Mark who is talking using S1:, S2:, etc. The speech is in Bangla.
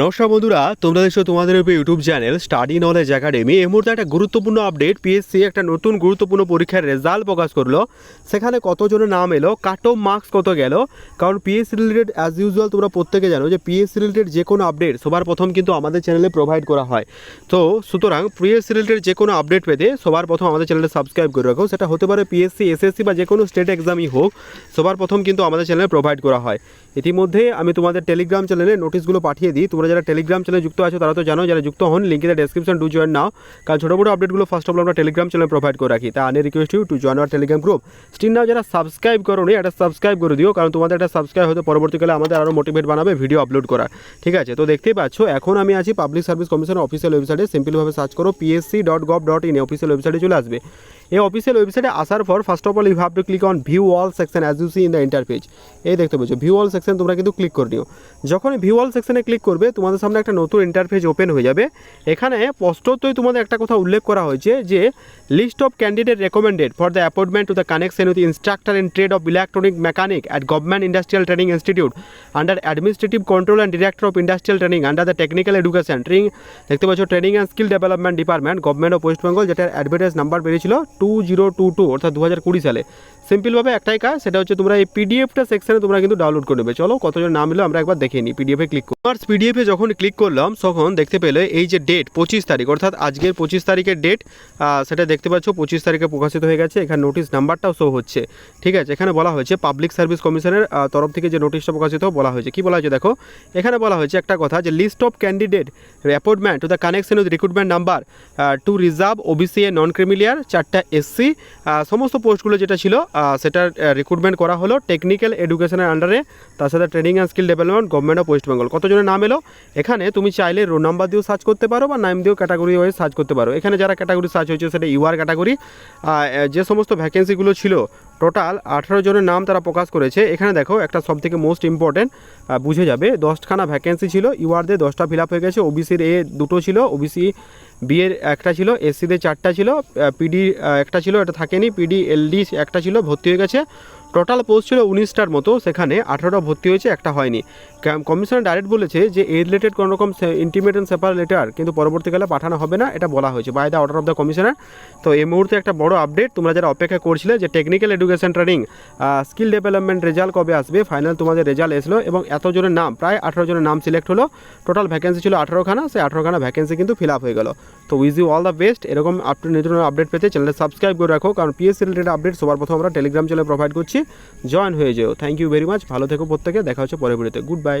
S1: নমস্কার বন্ধুরা, তোমরা দেখছ তোমাদের উপর YouTube channel study knowledge academy এই মুহূর্তে একটা গুরুত্বপূর্ণ আপডেট পিএসসি একটা নতুন গুরুত্বপূর্ণ পরীক্ষার রেজাল্ট প্রকাশ করল। সেখানে কতজনের নাম এলো কাট অফ মার্কস কত গেল? কারণ পিএসসি রিলেটেড অ্যাজ ইউজুয়াল তোমরা প্রত্যেকে জানো যে পিএসসি রিলেটেড যে কোনো আপডেট সবার প্রথম কিন্তু আমাদের চ্যানেলে প্রোভাইড করা হয়। তো সুতরাং পিএসসি রিলেটেড যে কোনো আপডেট পেতে সবার প্রথম আমাদের চ্যানেলে সাবস্ক্রাইব করে রাখো। সেটা হতে পারে পিএসসি এসএসসি বা যে কোনো স্টেট এক্সামই হোক, সবার প্রথম কিন্তু আমাদের চ্যানেলে প্রোভাইড করা হয়। ইতিমধ্যে আমি তোমাদের টেলিগ্রাম চ্যানেলে নোটিশগুলো পাঠিয়ে দিই তোমরা যারা টেলিগ্রাম চ্যানেলে যুক্ত আছো, তারা তো জানো যারা যুক্ত হন লিঙ্কে ডেসক্রিপশন টু জয়েন নাও কারণ ছোটো বড়ো আপডেটগুলো ফার্স্ট অফ অল আমরা টেলিগ্রাম চ্যানেলে প্রোভাইড করে রাখি। তা আনে request you to join our Telegram group still now যারা সাবস্ক্রাইব করো নি একটা সাবস্ক্রাইব করে দিও, কারণ তোমাদের একটা সাবস্ক্রাইব হতে পরবর্তীকালে আমাদের আরও মোটিভেট বানাবে ভিডিও আপলোড করা ঠিক আছে? তো দেখতেই পাচ্ছ, এখন আমি আছি পাবলিক সার্ভিস কমিশনের অফিসিয়াল ওয়েবসাইটে সিম্পলভাবে সার্চ করো PSC dot gov dot in official ওয়েবসাইটে চলে আসবে। এই অফিসিয়াল ওয়েবসাইটে আসার পর first of all you have to click on view all section as you see in the inter page এই দেখতে পাচ্ছ ভিউ অল সেকশন তোমরা কিন্তু ক্লিক করে নিও। যখন ভিউ অল সেকশনে ক্লিক করবে, তোমাদের সামনে একটা নতুন ইন্টারফেস ওপেন হয়ে যাবে। এখানে স্পষ্টতই তোমাদের একটা কথা উল্লেখ করা হয়েছে যে list of candidate recommended for the appointment to the connection with instructor in trade of electronic mechanic at government industrial training institute under administrative control and director of industrial training under the technical education training দেখতে পাচ্ছ training and skill development department government of West Bengal যেটার অ্যাডভার্টাইজ নাম্বার বেরিয়েছিল টু জিরো টু টু অর্থাৎ দু হাজার কুড়ি সালে। সিম্পলভাবে একটাই কাজ, সেটা হচ্ছে তোমরা এই পিডিএফটা সেকশনে তোমরা কিন্তু ডাউনলোড করে নেবে। চলো কতজন নাম এলো আমরা একবার দেখে নিই পিডিএফে ক্লিক করো। পিডিএফে যখন ক্লিক করলাম, তখন দেখতে পেলে এই যে ডেট পঁচিশ তারিখ, অর্থাৎ আজকের পঁচিশ তারিখের ডেট সেটা দেখতে পাচ্ছ, পঁচিশ তারিখে প্রকাশিত হয়ে গেছে। এখানে নোটিশ নাম্বারটাও শো হচ্ছে। ঠিক আছে, এখানে বলা হয়েছে পাবলিক সার্ভিস কমিশনের তরফ থেকে যে নোটিশটা প্রকাশিত বলা হয়েছে। কি বলা হয়েছে দেখো? এখানে বলা হয়েছে একটা কথা যে list of candidate appointment to the connection with recruitment number to reserve OBC A non creamy layer চারটা এসসি সমস্ত পোস্টগুলো যেটা ছিল সেটা সেটার রিক্রুটমেন্ট করা হলো টেকনিক্যাল এডুকেশনের আন্ডারে তার সাথে training and skill development government of West Bengal কতজনের নাম এলো? এখানে তুমি চাইলে রোল নাম্বার দিয়েও সার্চ করতে পারো বা নাম দিয়েও ক্যাটাগরি ওয়াইজ সার্চ করতে পারো। এখানে যারা ক্যাটাগরি সার্চ হয়েছে, সেটা ইউআর ক্যাটাগরি যে সমস্ত ভ্যাকেন্সিগুলো ছিল টোটাল আঠারো জনের নাম তারা প্রকাশ করেছে। এখানে দেখো, একটা সব থেকে মোস্ট ইম্পর্টেন্ট বুঝে যাবে। দশখানা ভ্যাকেন্সি ছিল ইউআরদের দশটা ফিল আপ হয়ে গেছে ওবিসির এ দুটো ছিল ওবিসি বি এর একটা ছিল এসসিদের চারটা ছিল পিডি একটা ছিল, এটা থাকেনি পিডি এলডি একটা ছিল, ভর্তি হয়ে গেছে। টোটাল পোস্ট ছিল উনিশটার মতো, সেখানে আঠারোটা ভর্তি হয়েছে, একটা হয়নি। কমিশনার ডাইরেক্ট বলেছে যে এই রিলেটেড কোনো রকম ইন্টিমেট অ্যান্ড সেপার লেটার কিন্তু পরবর্তীকালে পাঠানো হবে না, এটা বলা হয়েছে by the order of the commissioner তো এই মুহূর্তে একটা বড় আপডেট তোমরা যারা অপেক্ষা করছিলে যে technical education training skill development result কবে আসবে ফাইনাল তোমাদের রেজাল্ট এসলো এবং এতজনের নাম, প্রায় আঠারো জনের নাম সিলেক্ট হলো। টোটাল ভ্যাকেন্সি ছিল আঠারোখানা, সেই আঠারোখানা ভ্যাকেন্সি কিন্তু ফিল আপ হয়ে গেল। তো wish you all the best এরকম আপনি নতুন আপডেট পেতে চ্যানেলটা সাবস্ক্রাইব করে রাখো, কারণ পিএসসি রিলেটেড আপডেট সবার প্রথম আমরা টেলিগ্রাম চ্যানেলে প্রোভাইড করছি। জয়েন হয়ে যেও। থ্যাংক ইউ ভেরি মাচ ভালো থেকো প্রত্যেকে। দেখা হচ্ছে পরে গুড বাই